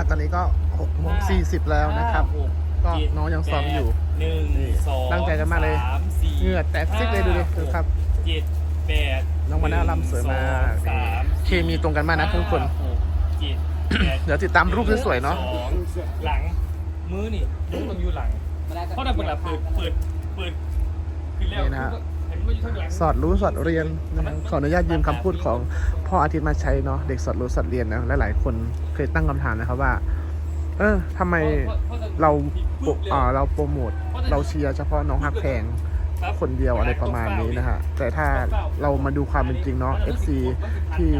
ว่าตอนนี้ก็6โมง40แล้วนะครับห้าหกก็เจ็ดน้องยังซ้อมอยู่แปดหนึ่งนี่สองตั้งใจกันมากเลยสามสี่เหงื่อแตกซิกเลยดูดิห้าดูครับเจ็ดแปดน้องมาน่าลำสวยมากหนึ่งสองสามเคมีตรงกันมากนะทุกคนห้าหกเจ็ดแปเดี๋ยวติดตามรูปสวยๆเนาะสองหลังมือนี่มือต้องอยู่หลังเพราะเราเปิดเปิดเปิดเปิดคือแล้ว สอดรู้สอดเรียนนะครับขออนุญาตยืมคำพูดของพ่ออาทิตย์มาใช้เนาะเด็กสอดรู้สอดเรียนนะหลายๆคนเคยตั้งคำถามนะครับว่า เออทำไมเราโปรอ่าเราโปรโมทเราเชียร์เฉพาะน้องฮักแพงคนเดียวอะไรประมาณนี้นะฮะแต่ถ้าเรามาดูความเป็นจริงเนาะ FC ที่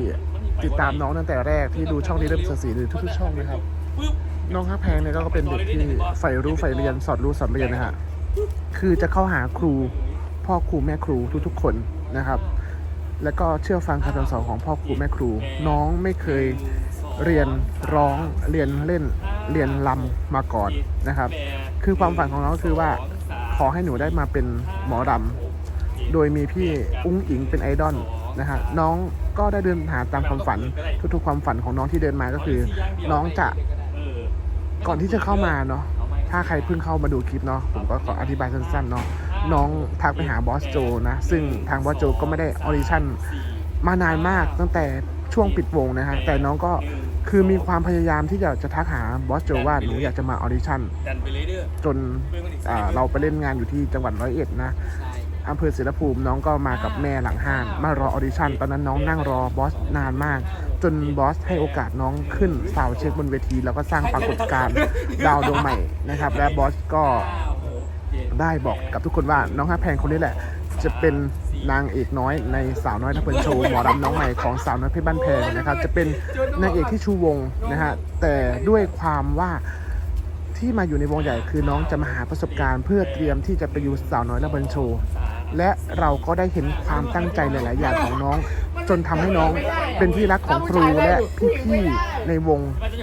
ติดตามน้องตั้งแต่แรกที่ดูช่องนี้เริ่มสสีหรือทุกๆช่องนะครับปึ๊บน้องฮักแพงเนี่ยก็เป็นเด็กที่ใฝ่รู้ใฝ่เรียนสอดรู้สอดเรียนนะฮะคือจะเข้าหาครู พ่อครูแม่ครูทุกๆคนนะครับ แล้วก็เชื่อฟังคำสั่งสอนของพ่อครูแม่ครู น้องไม่เคยเรียนร้องเรียนเล่นเรียนลำมาก่อนนะครับ คือความฝันของน้องคือว่าขอให้หนูได้มาเป็นหมอรำโดยมีพี่อุ้งอิงเป็นไอดอลนะฮะน้องก็ได้เดินหาตามความฝันทุกๆความฝันของน้องที่เดินมาก็คือ น้องจะก่อนที่จะเข้ามาเนาะถ้าใครเพิ่งเข้ามาดูคลิปเนาะผมก็ขออธิบายสั้นๆเนาะ น้องทักไปหาบอสโจนะ ซึ่งทางบอสโจก็ไม่ได้ออดิชั่นมานานมากตั้งแต่ช่วงปิดวงนะฮะแต่น้องก็คือมีความพยายามที่จะจะทักหาบอสโจว่าหนูอยากจะมาออดิชั่นจนเราไปเล่นงานอยู่ที่จังหวัดร้อยเอ็ดนะอำเภอศิลภูมิน้องก็มากับแม่หลังห้านมารอออดิชั่นตอนนั้นน้องนั่งรอบอสนานมาก จนบอสให้โอกาสน้องขึ้นสาวเช็คบนเวที แล้วก็สร้างปรากฏการณ์ดาวดวงใหม่นะครับ และบอสก็ ได้บอกกับทุกคนว่าน้องฮักแพงคนนี้แหละ จะเป็นนางเอกน้อยในสาวน้อยทัพเพิลโชว์หมอรำน้องใหม่ของสาวน้อยเพชรบ้านแพงนะครับ จะเป็นนางเอกที่ชูวงนะฮะแต่ด้วยความว่าที่มาอยู่ในวงใหญ่คือน้องจะมาหาประสบการณ์เพื่อเตรียมที่จะไปอยู่สาวน้อยและบันโชว์และเราก็ได้เห็นความตั้งใจหลาย ๆ อย่างของน้อง จนทำให้น้องเป็นที่รักของครูและพี่ ๆ ในวง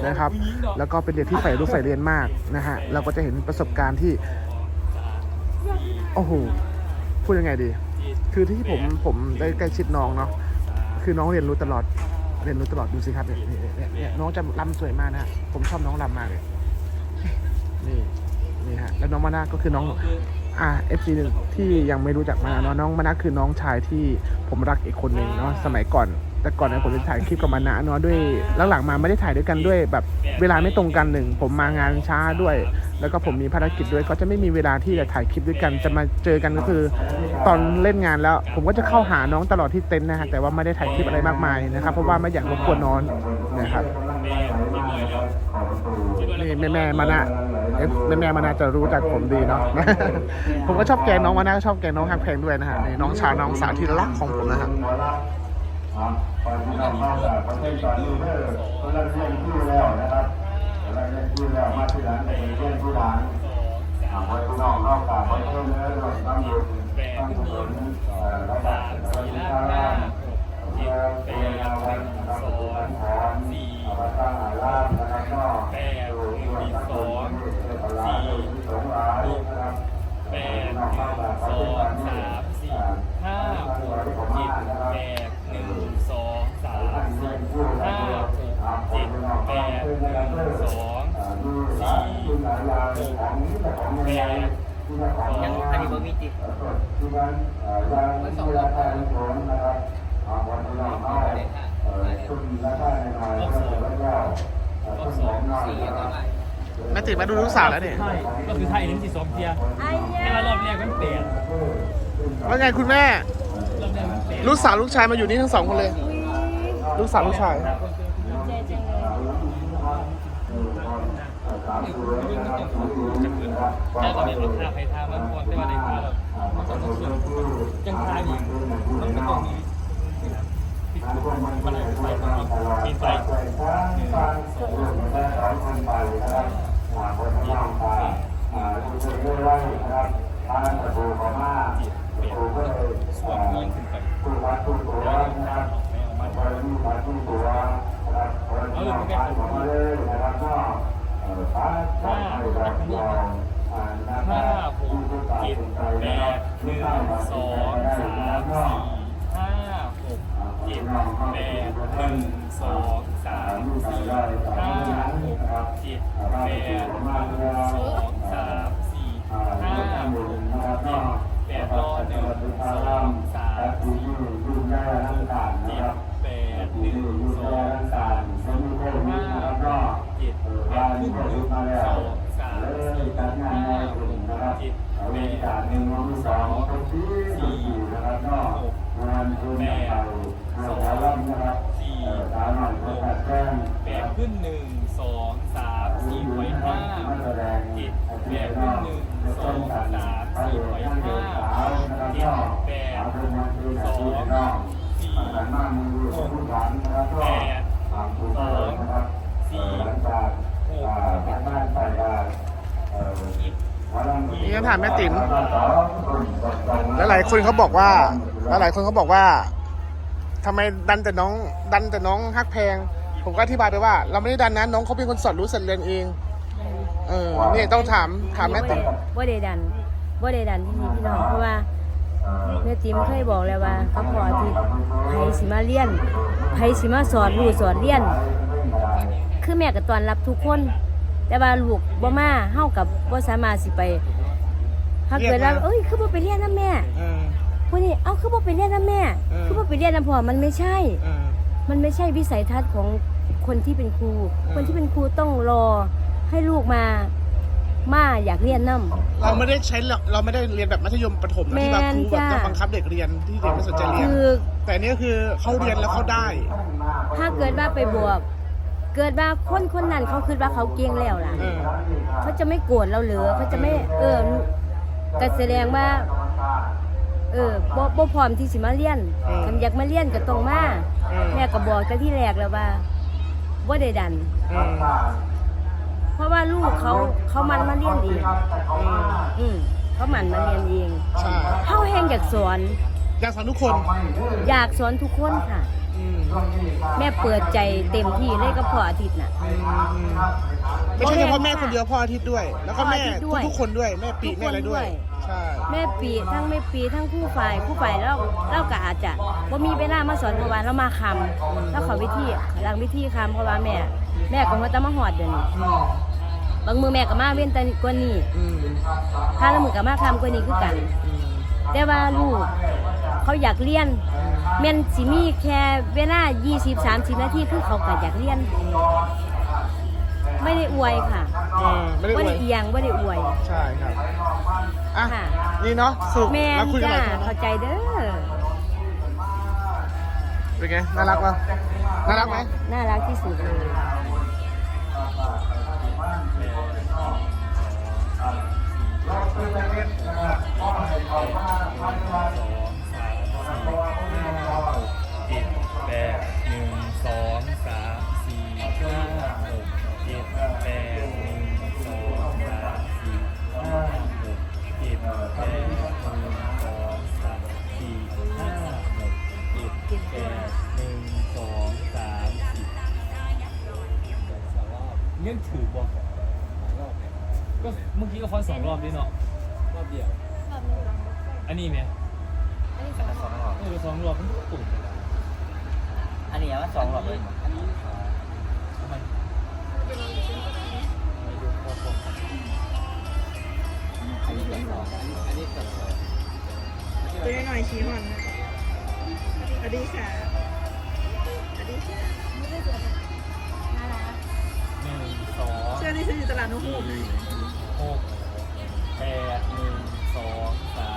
นะครับ แล้วก็เป็นเด็กที่ใฝ่รู้ใฝ่เรียนมากนะฮะเราก็จะเห็นประสบการณ์ที่ โอ้โหพูดยังไงดี คือที่ผมผมได้ใกล้ชิดน้องเนาะคือน้องเรียนรู้ตลอดเรียนรู้ตลอดดูสิครับเนี่ยเนี่ยเนี่ยน้องจะรำสวยมากนะฮะผมชอบน้องรำมากเลยนี่นี่ฮะแล้วน้องมานาก็คือน้องอ่าเอฟซีหนึ่งที่ยังไม่รู้จักมานาเนาะน้องมานาคือน้องชายที่ผมรักอีกคนหนึ่งเนาะสมัยก่อนแต่ก่อนเนี่ยผมจะถ่ายคลิปกับมานาเนาะด้วยหลังๆมาไม่ได้ถ่ายด้วยกันด้วยแบบเวลาไม่ตรงกันหนึ่งผมมางานช้าด้วย แล้วก็ผมมีภารกิจด้วยก็จะไม่มีเวลาที่จะถ่ายคลิปด้วยกัน จะมาเจอกันก็คือ ตอนเล่นงานแล้ว ผมก็จะเข้าหาน้องตลอดที่เต็นท์นะฮะแต่ว่าไม่ได้ถ่ายคลิปอะไรมากมายนะครับ เพราะว่าไม่อยากรบกวนน้องนะครับนี่แม่แม่มานะแม่แม่มานะจะรู้จักผมดีเนาะ ผมก็ชอบแกน้องมานะก็ชอบแกน้องฮักแพงด้วยนะฮะนี่น้องชาน้องสาวที่รักของผมนะฮะ ตอนที่เราเข้าจากประเทศตอนนี้เมื่อคนละเรื่องที่แล้วนะครับคนละเรื่องที่แล้วมาที่หลังในเรื่องที่หลังอ่าพอพี่น้องเข้ากับประเทศเนื้อเราต้องอยู่ต้องอยู่เอ่อระดับสวัสดิการเพื่อเป็นงานวันนะครับเป็นการถอนเอามาตั้งอาลามนะครับก็ดูที่วัดตั้งตรงนี้เป็นตลาดที่สงขลานะครับแปดพี่น้องเข้ากับประ สอ เทศต ง อนนี้ สามสี่ อ่า ห้าหกเจ็ดแปดหนึ่งสองสามสี่ห้าหกเจ็ดแปดหนึ่งสองสี่หกแปด ยังอันนี้บ่มีติดวันสองรอบนะครับวันที่เราเข้าชุดราคาในหน่อยแล้วก็ชุดสองหน่อยนะครับแม่ติดมาดูลูกสาวแล้วเนี่ยใช่ก็คือไทยหนึ่งสี่สองเทียร์ไอ้แค่ยาว่ารอบแรกมันเปลี่ยนว่าไงคุณแม่รอบแรกมันเปลี่ยนลูกสาวลูกชายมาอยู่นี่ทั้งสองคนเลย ลูกสาวลูกชาย ดีใจจังเลย ถ้าเราเรียนราคาไฟทามันควรได้ว่าในทาเรามันจะต้องเชื่อยังทาอีกมันไม่ต้องมีปิดมันอะไรไปกินไปหนึ่งสองส่วนเงินขึ้นไป ห้าหกเจ็ดแปดหนึ่งสองสามสี่ห้าหกเจ็ดแปดหนึ่งสองสามสี่ห้าหกเจ็ดแปดหนึ่งสองสามสี่ห้าหกเจ็ดแปดรอหนึ่งสองสามสี่ จ็ดแล้วเลยการงานในกลุ่มนะครับมีการหนึ่งสองสี่นะครับกแปดสองสี่แปดขึ้นหนึ่งสองสามสี่ไว้ห้าเจ็ดแปดขึ้นหนึ่งสองสามสี่ไว้ห้าเจ็ดแปดสองสี่หกแปดสองสี่หก นี่ก็ถามแม่ติ๋มแล้วหลายคนเขาบอกว่าแล้วหลายคนเขาบอกว่าทำไมดันแต่น้อง ดันแต่น้องฮักแพง ผมก็อธิบายไปว่า เราไม่ได้ดันนะน้องเขาเป็นคนสอนรู้สันเรียนเอง เออนี่ต้องถามถามแม่ติ๋มบ่ได้ดันบ่ได้ดันที่นี่พี่น้องเพราะว่าแม่ติ๋มเคยบอกแล้วว่าเขาพอที่ไผสิมาเรียนไผสิมาสอนรู้สอนเรียน คือแม่ก็ต้อนรับทุกคนแต่ว่าลูกบ่มาเฮากับบ่สามารถสิไป ถ้าเกิดว่าเอ้ยคือบ่ไปเรียนนํแม่เออผู้นี้เอ้าคือบ่ไปเรียนนํแม่ เออ คือบ่ไปเรียนนํพ่อมันไม่ใช่ เออ มันไม่ใช่วิสัยทัศน์ของคนที่เป็นครูอืมคนที่เป็นครูต้องรอให้ลูกมามาอยากเรียนน้เราไม่ได้ใช้เราเราไม่ได้เรียนแบบมัธยมประถมนะที่แบบครูแบบแม่นจ้ะต้องบังคับเด็กเรียนที่เด็กไม่สนใจำเรียน คือแต่อันนี่ก็คือเขาเรียนแล้วเขาได้ ถ้าเกิดว่าไปบวก เกิดว่าคนคนนั้นเขาคิดว่าเขาเก่งแล้วล่ะ เออ เขาจะไม่โกรธเราเหรือเขาจะไม่เออ ก็แสดงว่า เออบ่บ่พร้อมที่สิมาเรียนอืมคันอยากมาเรียนก็ต้องมาอืมแม่ก็บอกแต่ที่แรกแล้วว่าบ่ได้ดันอืมเพราะว่าลูกเขาเขามันมาเรียนเองอืมอืมเขาหมั่นมาเรียนเองใช่เขาแหงอยากสอน อยากสอนทุกคนอยากสอนทุกคนค่ะ อืมแม่เปิดใจเต็มที่เลยกับพ่ออาทิตย์น่ะไม่ใช่เฉพาะแม่คนเดียวพ่ออาทิตย์ด้วย แล้วก็แม่พ่ออาทิตย์ด้วยทุกๆคนด้วยแม่ปีทุกคนแม่อะไรด้วย ด้วย ใช่ แม่ปีทั้งแม่ปีทั้งผู้ฝ่ายผู้ฝ่ายแล้วเราก็อาจจะว่ามีเวลามาสอนเพราะว่าเรามาคำแล้วขอวิธีหลังวิธีคำเพราะว่าแม่ แม่ก็มาจะมาหอดเดี๋ยวนี้อืมบางมือแม่ก็มาเว้นแต่กว่านี้อืมถ้าละมือก็มาคำกว่านี้คือกันอืมแต่ว่าลูก เขาอยากเรียนแม่นสิมีแค่เวลา20 30 นาทีคือเขาก็อยากเรียน ไม่ได้อวยค่ะอ่าไม่ได้อไม่วได้ยเอียงไม่ได้อวย ใช่ครับอะค่ะ นี่เนาะสรุปแม่เรานคุยกันหจ้าลายคนเข้านะใจเด้อเป็นไงน่ารักปะน่ารักไหมน่ารักที่สุดเลย เงี้ยถือบอกก็เมื่อกี้ก็ฟอนสองรอบด้วยเนาะ รอบเดียวอันนี้ไหมสองหลอดเออสองรอบมันก็ตุ่มเลยนะอันนี้ว่าสองหลอดเลยอันนี้ทำไมไม่ดูพอพออันนี้เป็นสองอันนี้อันนี้เป็นสองตัวหน่อยชี้มันสวัสดีค่ะสวัสดีค่ะน่ารัก หนึ่งสองเชื่อที่ซื้ออยู่ตลาดนุ่มสี่หกแปดหนึ่งสองสาม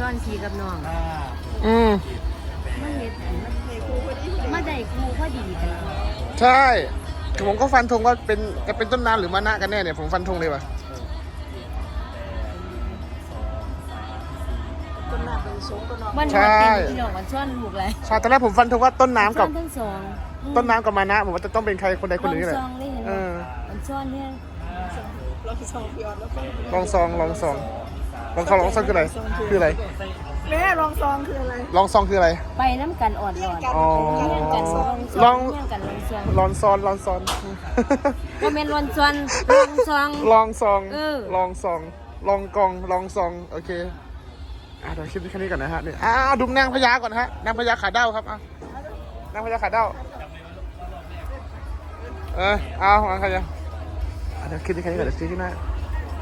ซ่อนชีกับน้องห้าหกอืมเจ็ดแปดมันเห็ดมันในครูพอดีพอดีมาได้ครูพอดีกันใช่ผมก็ฟันธงว่าเป็นจะเป็นต้นน้ำหรือมะนะกันแน่เนี่ยผมฟันธงเลยว่ะต้นหน้าเป็นสูงต้นนอกมันใช่มาเต็มพี่น้องมันซ่อนลูกเลยใช่ตอนแรกผมฟันธงว่าต้นน้ำซ่กัอบนทั้งสองต้นน้ำกับมะนะผมว่าจะต้องเป็นใครคนใดคนหนึ่งนี่แหลละองซองได้เห็นไหเอมอมันซ่อนเนี่ยเราสองพี่ออดแล้วก็ลองซองลองซอง สามลองซองลองซองคืออะไร คืออะไร แม่ลองซองคืออะไรลองซองคืออะไร ไปน้ำกันอ่อนหลอดอ๋อ เรื่องกันซองลอง เรื่องกันลองซองลอนซอนลอนซอน ก็เป็นลอนซอนลองซอง ลองซอง เออ ลองซอง ลองกอง ลองซอง โอเค อะเดี๋ยวคลิปนี้แค่นี้ก่อนนะฮะนี่อ่าดูนางพญาก่อนนะฮะ นางพญาขาเด้าครับอะนางพญาขาเด้า เออเอานางพญาอะเดี๋ยวคลิปนี้แค่นี้ก่อนเดี๋ยวคลิปหน้า